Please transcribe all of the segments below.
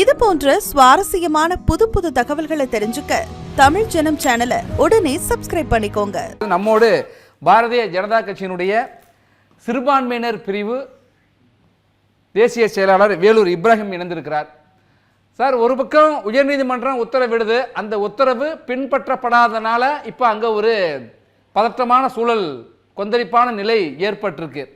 இது போன்ற சுவாரஸ்யமான புது புது தகவல்களை தெரிஞ்சுக்க தமிழ் ஜனம் சேனலை உடனே சப்ஸ்கிரைப் பண்ணிக்கோங்க. நம்மோடு பாரதிய ஜனதா கட்சியினுடைய சிறுபான்மையினர் பிரிவு தேசிய செயலாளர் வேலூர் இப்ராஹிம் இணைந்திருக்கிறார். சார் ஒரு பக்கம் உயர்நீதிமன்றம் உத்தரவிடுது. அந்த உத்தரவு பின்பற்றப்படாதனால இப்போ அங்கே ஒரு பதற்றமான சூழல் கொந்தளிப்பான நிலை ஏற்பட்டிருக்கு.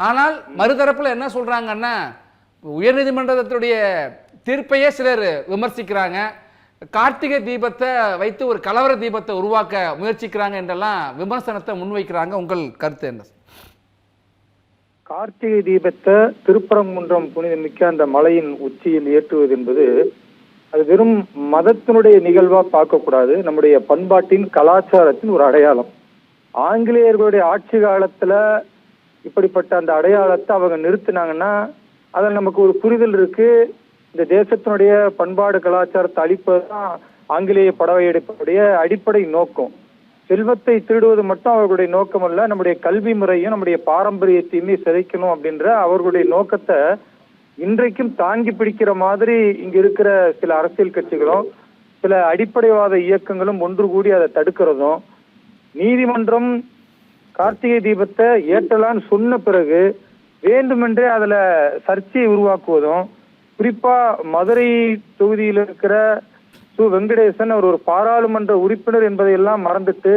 ஆனால் மறுதரப்பில் என்ன சொல்கிறாங்கன்னா உயர்நீதிமன்றத்துடைய தீர்ப்பையே சிலர் விமர்சிக்கிறாங்க. கார்த்திகை தீபத்தை வைத்து ஒரு கலவர தீபத்தை உருவாக்க முயற்சிக்கிறாங்க என்றெல்லாம் விமர்சனத்தை முன்வைக்கிறாங்க. உங்கள் கருத்து என்ன? கார்த்திகை தீபத்தை திருப்பரங்குன்றம் புனிதமிக்க அந்த மலையின் உச்சியில் ஏற்றுவது என்பது அது வெறும் மதத்தினுடைய நிகழ்வா பார்க்கக்கூடாது. நம்முடைய பண்பாட்டின் கலாச்சாரத்தின் ஒரு அடையாளம். ஆங்கிலேயர்களுடைய ஆட்சி காலத்துல இப்படிப்பட்ட அந்த அடையாளத்தை அவங்க நிறுத்தினாங்கன்னா அதில் நமக்கு ஒரு புரிதல் இருக்கு. இந்த தேசத்தினுடைய பண்பாடு கலாச்சாரத்தை அழிப்பதுதான் ஆங்கிலேய படவையெடுப்புடைய அடிப்படை நோக்கம். செல்வத்தை திருடுவது மட்டும் அவர்களுடைய நோக்கம் அல்ல நம்முடைய கல்வி முறையும் நம்முடைய பாரம்பரியத்தையுமே சிதைக்கணும் அப்படின்ற அவர்களுடைய நோக்கத்தை இன்றைக்கும் தாங்கி பிடிக்கிற மாதிரி இங்க இருக்கிற சில அரசியல் கட்சிகளும் சில அடிப்படைவாத இயக்கங்களும் ஒன்று கூடி அதை தடுக்கிறதும் நீதிமன்றம் கார்த்திகை தீபத்தை ஏற்றலான்னு சொன்ன பிறகு வேண்டுமென்றே அதுல சர்ச்சையை உருவாக்குவதும் குறிப்பா மதுரை தொகுதியில் இருக்கிற சு. வெங்கடேசன் அவர் ஒரு பாராளுமன்ற உறுப்பினர் என்பதையெல்லாம் மறந்துட்டு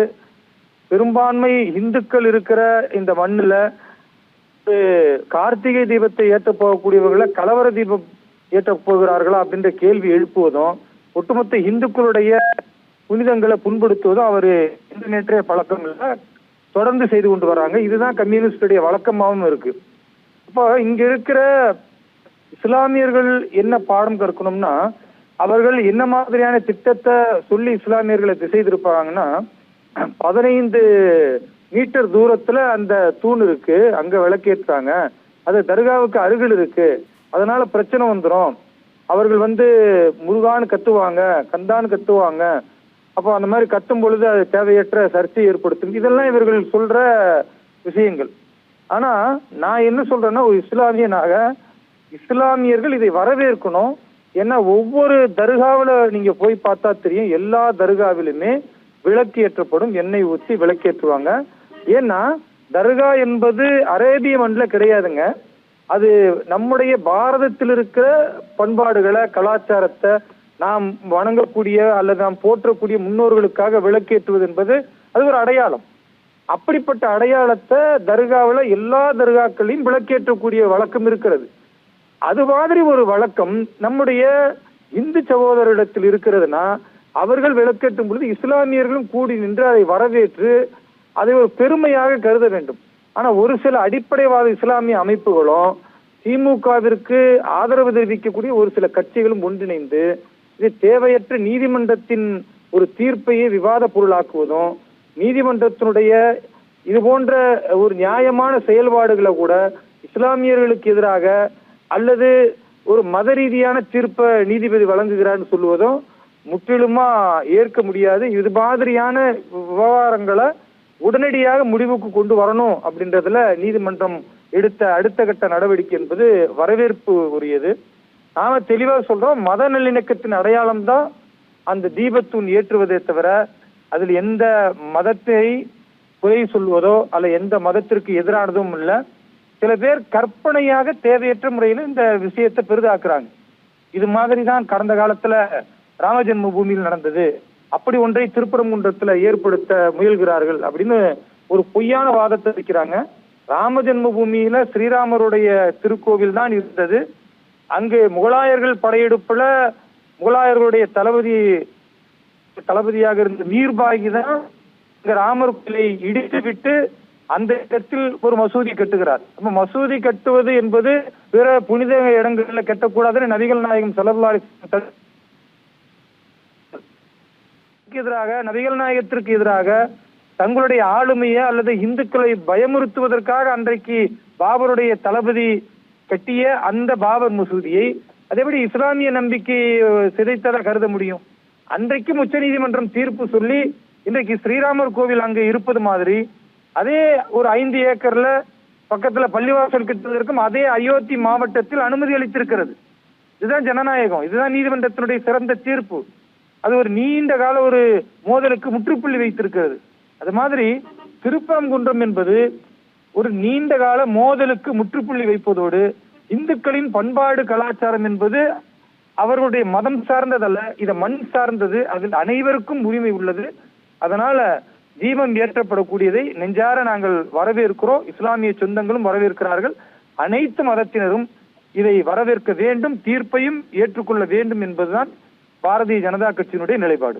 பெரும்பான்மை இந்துக்கள் இருக்கிற இந்த மண்ணுல கார்த்திகை தீபத்தை ஏற்ற போகக்கூடியவர்களை கலவர தீபம் ஏற்ற போகிறார்களா அப்படின்ற கேள்வி எழுப்புவதும் ஒட்டுமொத்த இந்துக்களுடைய புனிதங்களை புண்படுத்துவதும் அவர் இன்று நேற்றைய பழக்கம் இல்லை தொடர்ந்து செய்து கொண்டு வராங்க. இதுதான் கம்யூனிஸ்டுடைய வழக்கமாகவும் இருக்கு. அப்போ இங்க இருக்கிற இஸ்லாமியர்கள் என்ன பாடம் கற்கணும்னா அவர்கள் என்ன மாதிரியான திட்டத்தை சொல்லி இஸ்லாமியர்களை திசை திருப்பாங்கன்னா பதினைந்து மீட்டர் தூரத்துல அந்த தூண் இருக்கு அங்க விளக்கேற்றாங்க அது தர்காவுக்கு அருகில் இருக்கு. அதனால பிரச்சனை வந்துடும் அவர்கள் வந்து முருகான்னு கத்துவாங்க கந்தான்னு கத்துவாங்க. அப்போ அந்த மாதிரி கத்தும் பொழுது அது தேவையற்ற சர்ச்சை ஏற்படுத்தும். இதெல்லாம் இவர்கள் சொல்ற விஷயங்கள். ஆனா நான் என்ன சொல்றேன்னா ஒரு இஸ்லாமியனாக இஸ்லாமியர்கள் இதை வரவேற்கணும். ஏன்னா ஒவ்வொரு தர்காவில் நீங்க போய் பார்த்தா தெரியும் எல்லா தர்காவிலுமே விளக்கு ஏற்றப்படும் எண்ணெய் ஊற்றி விளக்கேற்றுவாங்க ஏன்னா தர்கா என்பது அரேபிய மண்ணில் கிடையாதுங்க. அது நம்முடைய பாரதத்தில் இருக்கிற பண்பாடுகளை கலாச்சாரத்தை நாம் வணங்கக்கூடிய அல்லது நாம் போற்றக்கூடிய முன்னோர்களுக்காக விளக்கேற்றுவது என்பது அது ஒரு அடையாளம். அப்படிப்பட்ட அடையாளத்தை தர்காவில் எல்லா தர்காக்களையும் விளக்கேற்றக்கூடிய வழக்கம் இருக்கிறது. அது மாதிரி ஒரு வழக்கம் நம்முடைய இந்து சகோதரிடத்தில் இருக்கிறதுனா அவர்கள் விளக்கேற்றும் பொழுது இஸ்லாமியர்களும் கூடி நின்று அதை வரவேற்று அதை ஒரு பெருமையாக கருத வேண்டும். ஆனால் ஒரு சில அடிப்படைவாத இஸ்லாமிய அமைப்புகளும் திமுகவிற்கு ஆதரவு தெரிவிக்கக்கூடிய ஒரு சில கட்சிகளும் ஒன்றிணைந்து இது தேவையற்ற நீதிமன்றத்தின் ஒரு தீர்ப்பையே விவாத பொருளாக்குவதும் நீதிமன்றத்தினுடைய இது போன்ற ஒரு நியாயமான செயல்பாடுகளை கூட இஸ்லாமியர்களுக்கு எதிராக அல்லது ஒரு மத ரீதியான தீர்ப்பை நீதிபதி வழங்குகிறான்னு சொல்லுவதும் முற்றிலுமா ஏற்க முடியாது. இது மாதிரியான விவகாரங்களை உடனடியாக முடிவுக்கு கொண்டு வரணும் அப்படின்றதுல நீதிமன்றம் எடுத்த அடுத்த கட்ட நடவடிக்கை என்பது வரவேற்பு உரியது. நாம தெளிவாக சொல்றோம் மத நல்லிணக்கத்தின் அடையாளம் தான் அந்த தீபத்தூண் ஏற்றுவதே தவிர அதில் எந்த மதத்தை குறை சொல்வதோ அல்ல எந்த மதத்திற்கு எதிரானதும் இல்லை. சில பேர் கற்பனையாக தேவையற்ற முறையில் இந்த விஷயத்தை பெரிதாக்குறாங்க. இது மாதிரி தான் கடந்த காலத்துல ராமஜென்ம பூமியில் நடந்தது. அப்படி ஒன்றை திருப்பரங்குன்றத்துல ஏற்படுத்த முயல்கிறார்கள் அப்படின்னு ஒரு பொய்யான வாதத்தை வைக்கிறாங்க. ராமஜென்ம பூமியில ஸ்ரீராமருடைய திருக்கோவில் தான் இருந்தது. அங்கு முகலாயர்கள் படையெடுப்புல முகலாயர்களுடைய தளபதி தளபதியாக இருந்த மீர்பாகி தான் ராமர் கோயிலை இடித்து விட்டு அந்த இடத்தில் ஒரு மசூதி கட்டுகிறார். அப்ப மசூதி கட்டுவது என்பது பிற புனித இடங்களில் கட்டக்கூடாதுன்னு நபிகள் நாயகம் செலவுலாரி எதிராக நபிகள் நாயகத்திற்கு எதிராக தங்களுடைய ஆளுமையை அல்லது இந்துக்களை பயமுறுத்துவதற்காக அன்றைக்கு பாபருடைய தளபதி கட்டிய அந்த பாபர் மசூதியை அதேபடி இஸ்லாமிய நம்பிக்கை சிதைத்ததாக கருத முடியும். அன்றைக்கும் உச்சநீதிமன்றம் தீர்ப்பு சொல்லி இன்றைக்கு ஸ்ரீராமர் கோவில் அங்கே இருப்பது மாதிரி அதே ஒரு ஐந்து ஏக்கர்ல பக்கத்துல பள்ளிவாசல் கட்டுவதற்கும் அதே அயோத்தி மாவட்டத்தில் அனுமதி அளித்திருக்கிறது. இதுதான் ஜனநாயகம். இதுதான் நீதிமன்றத்தினுடைய சிறந்த தீர்ப்பு. அது ஒரு நீண்ட கால ஒரு மோதலுக்கு முற்றுப்புள்ளி வைத்திருக்கிறது. அது மாதிரி திருப்பரங்குன்றம் என்பது ஒரு நீண்ட கால மோதலுக்கு முற்றுப்புள்ளி வைப்பதோடு இந்துக்களின் பண்பாடு கலாச்சாரம் என்பது அவர்களுடைய மதம் சார்ந்ததல்ல இது மண் சார்ந்தது அதில் அனைவருக்கும் உரிமை உள்ளது. அதனால தீபம் ஏற்றப்படக்கூடியதை நெஞ்சார நாங்கள் வரவேற்கிறோம் இஸ்லாமிய சொந்தங்களும் வரவேற்கிறார்கள். அனைத்து மதத்தினரும் இதை வரவேற்க வேண்டும் தீர்ப்பையும் ஏற்றுக்கொள்ள வேண்டும் என்பதுதான் பாரதிய ஜனதா கட்சியினுடைய நிலைப்பாடு.